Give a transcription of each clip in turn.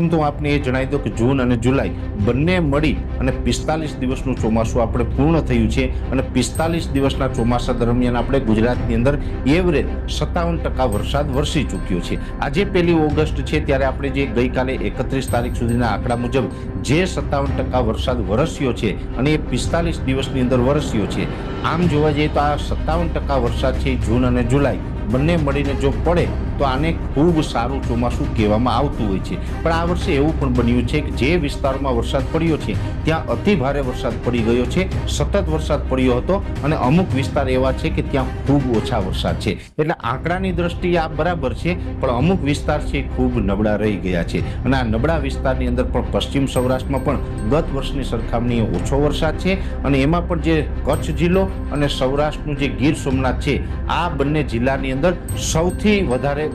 સૌપ્રથમ તો આપને એ જણાવી દઉં કે જૂન અને જુલાઈ બંને મળી અને પિસ્તાલીસ દિવસનું ચોમાસું આપણે પૂર્ણ થયું છે અને પિસ્તાલીસ દિવસના ચોમાસા દરમિયાન આપણે ગુજરાતની અંદર એવરેજ સત્તાવન ટકા વરસાદ વરસી ચૂક્યો છે. આજે પહેલી ઓગસ્ટ છે ત્યારે આપણે જે ગઈકાલે એકત્રીસ તારીખ સુધીના આંકડા મુજબ જે સત્તાવન ટકા વરસાદ વરસ્યો છે અને એ પિસ્તાલીસ દિવસની અંદર વરસ્યો છે, આમ જોવા જઈએ તો આ સત્તાવન ટકા વરસાદ છે જૂન અને જુલાઈ બંને મળીને જો પડે તો આને ખૂબ સારું ચોમાસું કહેવામાં આવતું હોય છે. પણ આ વર્ષે એવું પણ બન્યું છે કે જે વિસ્તારમાં વરસાદ પડ્યો છે, ત્યાં અતિ ભારે વરસાદ પડી ગયો છે, સતત વરસાદ પડ્યો હતો અને અમુક વિસ્તાર એવા છે કે ત્યાં ખૂબ ઓછા વરસાદ છે. એટલે આંકડાની દ્રષ્ટિએ આ બરાબર છે, પણ અમુક વિસ્તાર છે ખૂબ નબળા રહી ગયા છે. અને આ નબળા વિસ્તારની અંદર પણ પશ્ચિમ સૌરાષ્ટ્રમાં પણ ગત વર્ષની સરખામણીએ ઓછો વરસાદ છે અને એમાં પણ જે કચ્છ જિલ્લો અને સૌરાષ્ટ્રનું જે ગીર સોમનાથ છે, આ બંને જિલ્લાની અંદર સૌથી વધારે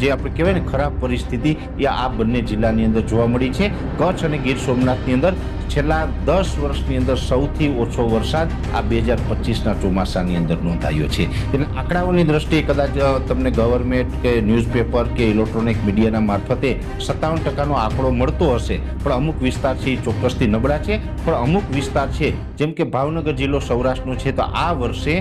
જે આપણે કહેવાય ને ખરાબ પરિસ્થિતિ એ આ બંને જિલ્લાની અંદર જોવા મળી છે. કચ્છ અને ગીર સોમનાથની અંદર છેલ્લા દસ વર્ષની અંદર સૌથી ઓછો વરસાદ આ બે હજાર પચીસના ચોમાસાની અંદર નોંધાયો છે. એટલે આંકડાઓની દ્રષ્ટિએ કદાચ તમને ગવર્મેન્ટ કે ન્યૂઝપેપર કે ઇલેક્ટ્રોનિક મીડિયાના મારફતે સત્તાવન ટકાનો આંકડો મળતો હશે, પણ અમુક વિસ્તાર છે એ ચોક્કસથી નબળા છે. પણ અમુક વિસ્તાર છે, જેમ કે ભાવનગર જિલ્લો સૌરાષ્ટ્રનો છે, તો આ વર્ષે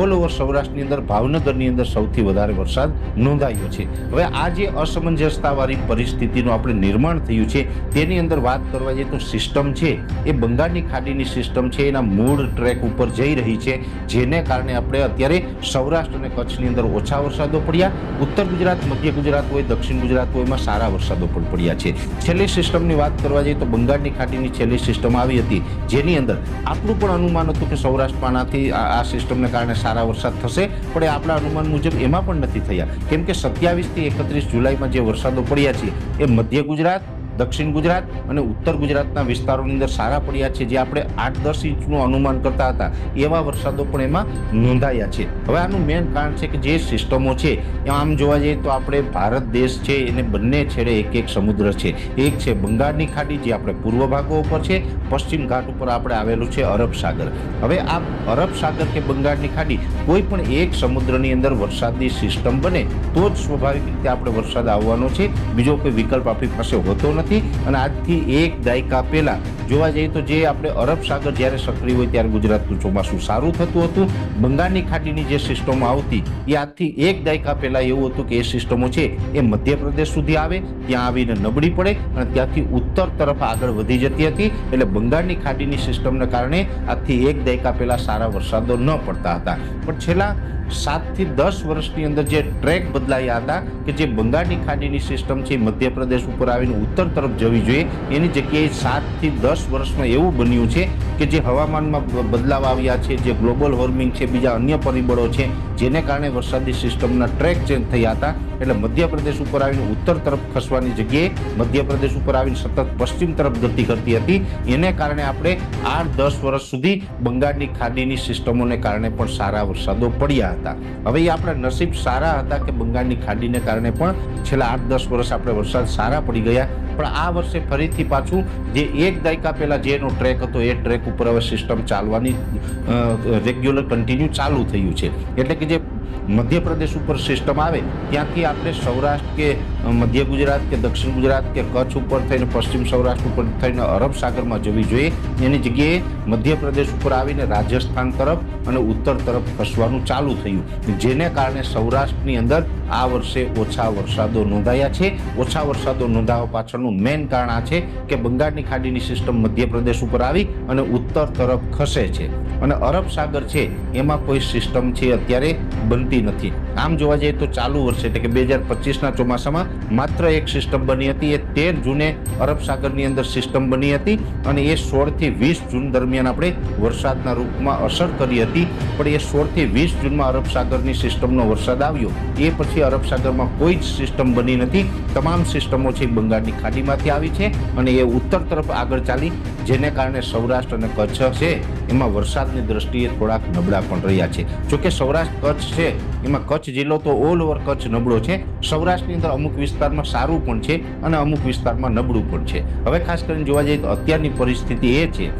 ઓલ ઓવર સૌરાષ્ટ્રની અંદર ભાવનગરની અંદર સૌથી વધારે વરસાદ નોંધાયો છે. હવે આ જે અસમંજસતાવાળી પરિસ્થિતિનું આપણે નિર્માણ થયું છે, તેની અંદર વાત કરવા જઈએ તો સિસ્ટમ છે, એ બંગાળની ખાડીની સિસ્ટમ છે, એના મૂળ ટ્રેક ઉપર જઈ રહી છે, જેને કારણે આપણે અત્યારે સૌરાષ્ટ્ર અને કચ્છની અંદર ઓછા વરસાદો પડ્યા. ઉત્તર ગુજરાત, મધ્ય ગુજરાત હોય, દક્ષિણ ગુજરાત હોય, એમાં સારા વરસાદો પણ પડ્યા છે. છેલ્લી સિસ્ટમની વાત કરવા જઈએ તો બંગાળની ખાડીની છેલ્લી સિસ્ટમ આવી હતી, જેની અંદર આપણું પણ અનુમાન હતું કે સૌરાષ્ટ્રમાં આનાથી આ સિસ્ટમને કારણે સારા વરસાદ થશે, પણ એ આપણા અનુમાન મુજબ એમાં પણ નથી થયા. કેમ કે સત્યાવીસથી એકત્રીસ જુલાઈમાં જે વરસાદો પડ્યા છે, એ મધ્ય ગુજરાત દક્ષિણ ગુજરાત અને ઉત્તર ગુજરાતના વિસ્તારોની અંદર સારા પડ્યા છે, જે આપણે આઠ દસ ઇંચનું અનુમાન કરતા હતા, એવા વરસાદો પણ એમાં નોંધાયા છે. હવે આનું મેઇન કારણ છે કે જે સિસ્ટમો છે, આમ જોવા જઈએ તો આપણે ભારત દેશ છે, એને બંને છેડે એક એક સમુદ્ર છે. એક છે બંગાળની ખાડી, જે આપણે પૂર્વ ભાગો ઉપર છે, પશ્ચિમ ઘાટ ઉપર આપણે આવેલું છે અરબ સાગર. હવે આ અરબ સાગર કે બંગાળની ખાડી, કોઈ પણ એક સમુદ્રની અંદર વરસાદની સિસ્ટમ બને, તો જ સ્વાભાવિક રીતે આપણે વરસાદ આવવાનો છે. બીજો કોઈ વિકલ્પ આપણી પાસે હોતો નથી. અને આજથી એક દાયકા પહેલા જોવા જઈએ તો જે આપણે અરબ સાગર જ્યારે સક્રિય હોય ત્યારે ગુજરાતનું ચોમાસું સારું થતું હતું. બંગાળની ખાડીની જે સિસ્ટમો આવતી, એ આજથી એક દાયકા પહેલાં એવું હતું કે એ સિસ્ટમો છે એ મધ્યપ્રદેશ સુધી આવે, ત્યાં આવીને નબળી પડે અને ત્યાંથી ઉત્તર તરફ આગળ વધી જતી હતી. એટલે બંગાળની ખાડીની સિસ્ટમને કારણે આજથી એક દાયકા પહેલાં સારા વરસાદો ન પડતા હતા. પણ છેલ્લા સાતથી દસ વર્ષની અંદર જે ટ્રેક બદલાયા હતા કે જે બંગાળની ખાડીની સિસ્ટમ છે મધ્યપ્રદેશ ઉપર આવીને ઉત્તર તરફ જવી જોઈએ, એની જગ્યાએ સાતથી દસ વર્ષમાં એવું બન્યું છે કે જે હવામાનમાં બદલાવ આવ્યા છે, જે ગ્લોબલ વોર્મિંગ છે, બીજા અન્ય પરિબળો છે, જેને કારણે વરસાદી સિસ્ટમના ટ્રેક ચેન્જ થયા હતા. એટલે મધ્યપ્રદેશ ઉપર આવીને ઉત્તર તરફ ખસવાની જગ્યાએ મધ્યપ્રદેશ ઉપર આવીને સતત પશ્ચિમ તરફ ગતિ કરતી હતી. એને કારણે આપણે આઠ, દસ વર્ષ સુધી બંગાળની ખાડીની સિસ્ટમોને કારણે પણ સારા વરસાદો પડ્યા હતા. હવે એ આપણા નસીબ સારા હતા કે બંગાળની ખાડીને કારણે પણ છેલ્લા આઠ, દસ વર્ષ આપણે વરસાદ સારા પડી ગયા. પણ આ વર્ષે ફરીથી પાછું જે એક દાયકા પહેલાં જેનો ટ્રેક હતો, એ ટ્રેક ઉપર હવે સિસ્ટમ ચાલવાની રેગ્યુલર કન્ટિન્યુ ચાલુ થયું છે. એટલે કે જે મધ્યપ્રદેશ ઉપર સિસ્ટમ આવે, ત્યાંથી આપણે સૌરાષ્ટ્ર કે મધ્ય ગુજરાત કે દક્ષિણ ગુજરાત કે કચ્છ ઉપર થઈને, પશ્ચિમ સૌરાષ્ટ્ર ઉપર થઈને, અરબ સાગરમાં જવી જોઈએ. એની જગ્યાએ મધ્યપ્રદેશ ઉપર આવીને રાજસ્થાન તરફ અને ઉત્તર તરફ ખસવાનું ચાલુ થયું. જેને કારણે સૌરાષ્ટ્રની અંદર આ વર્ષે ઓછા વરસાદો નોંધાયા છે. ઓછા વરસાદો નોંધાવા પાછળનું મેઇન કારણ આ છે કે બંગાળની ખાડીની સિસ્ટમ મધ્યપ્રદેશ ઉપર આવી અને ઉત્તર તરફ ખસે છે. અને અરબ સાગર છે, એમાં કોઈ સિસ્ટમ છે અત્યારે બનતી નથી. આમ જોવા જઈએ તો ચાલુ વર્ષે એટલે કે બે હજાર પચીસના ચોમાસામાં માત્ર એક સિસ્ટમ બની હતી. એ તેર જૂને અરબ સાગરની અંદર સિસ્ટમ બની હતી અને એ સોળથી વીસ જૂન દરમિયાન આપણે વરસાદના રૂપમાં અસર કરી હતી. પણ એ સોળથી વીસ જૂનમાં અરબ સાગરની સિસ્ટમનો વરસાદ આવ્યો. એ પછી અરબ સાગરમાં કોઈ જ સિસ્ટમ બની નથી. તમામ સિસ્ટમો છે બંગાળની ખાડીમાંથી આવી છે અને એ ઉત્તર તરફ આગળ ચાલી જેને કારણે સૌરાષ્ટ્ર અને કચ્છ છે, એમાં વરસાદની દ્રષ્ટિએ થોડાક નબળા પણ રહ્યા છે. જોકે સૌરાષ્ટ્ર, કચ્છ છે, એમાં કચ્છ જિલ્લો તો ઓલ ઓવર કચ્છ નબળો છે. સૌરાષ્ટ્રની અંદર અમુક વિસ્તારમાં સારું પણ છે અને અમુક વિસ્તારમાં નબળું પણ છે. હવે ખાસ કરીને જોવા જઈએ તો અત્યારની પરિસ્થિતિ એ છે.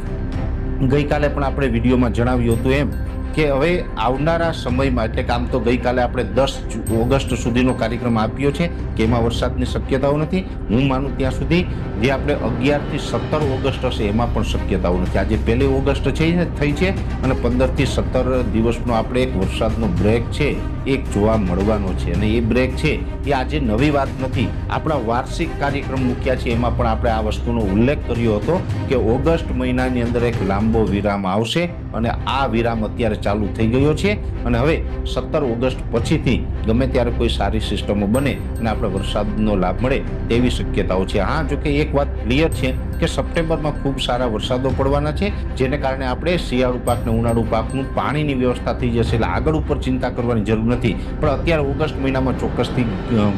ગઈકાલે પણ આપણે વિડીયોમાં જણાવ્યું હતું એમ કે હવે આવનારા સમયમાં, એટલે કે આમ તો ગઈકાલે આપણે દસ ઓગસ્ટ સુધીનો કાર્યક્રમ આપ્યો છે, કે એમાં વરસાદની શક્યતાઓ નથી. હું માનું ત્યાં સુધી જે આપણે અગિયારથી સત્તર ઓગસ્ટ હશે, એમાં પણ શક્યતાઓ નથી. આજે પહેલી ઓગસ્ટ છે ને, થઈ છે, અને પંદરથી સત્તર દિવસનો આપણે એક વરસાદનો બ્રેક છે, એક જોવા મળવાનો છે. અને એ બ્રેક છે, એ આજે નવી વાત નથી. આપણા વાર્ષિક કાર્યક્રમ મૂક્યા છે, એમાં પણ આપણે આ વસ્તુનો ઉલ્લેખ કર્યો હતો. કે ઓગસ્ટ મહિનાની અંદર એક લાંબો વિરામ આવશે અને આ વિરામ અત્યારે ચાલુ થઈ ગયો છે અને હવે સત્તર ઓગસ્ટ પછીથી ગમે ત્યારે કોઈ સારી સિસ્ટમો બને અને આપણે વરસાદનો લાભ મળે તેવી શક્યતાઓ છે. હા જોકે એક વાત ક્લિયર છે કે સપ્ટેમ્બરમાં ખૂબ સારા વરસાદો પડવાના છે, જેને કારણે આપણે શિયાળુ પાક ને ઉનાળુ પાકનું પાણીની વ્યવસ્થા થઈ જશે એટલે આગળ ઉપર ચિંતા કરવાની જરૂર નથી. પણ અત્યારે ઓગસ્ટ મહિનામાં ચોક્કસથી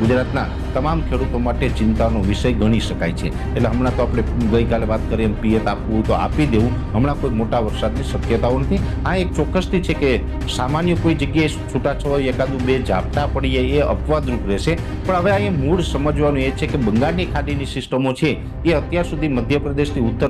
ગુજરાતના તમામ ખેડૂતો માટે ચિંતાનો વિષય ગણી શકાય છે. એટલે હમણાં તો આપણે ગઈકાલે વાત કરીએ એમ પિયત આપવું તો આપી દેવું. હમણાં કોઈ મોટા વરસાદની શક્યતાઓ નથી. આ એક ચોક્કસથી છે કે સામાન્ય કોઈ જગ્યાએ છૂટાછવાયું એકાદું બે ઝાપટા પડીએ એ અપવાદરૂપ રહેશે. પણ હવે આ મૂળ સમજવાનું એ છે કે બંગાળની ખાડીની સિસ્ટમો છે એ અત્યાર સુધી મધ્યપ્રદેશથી ઉત્તર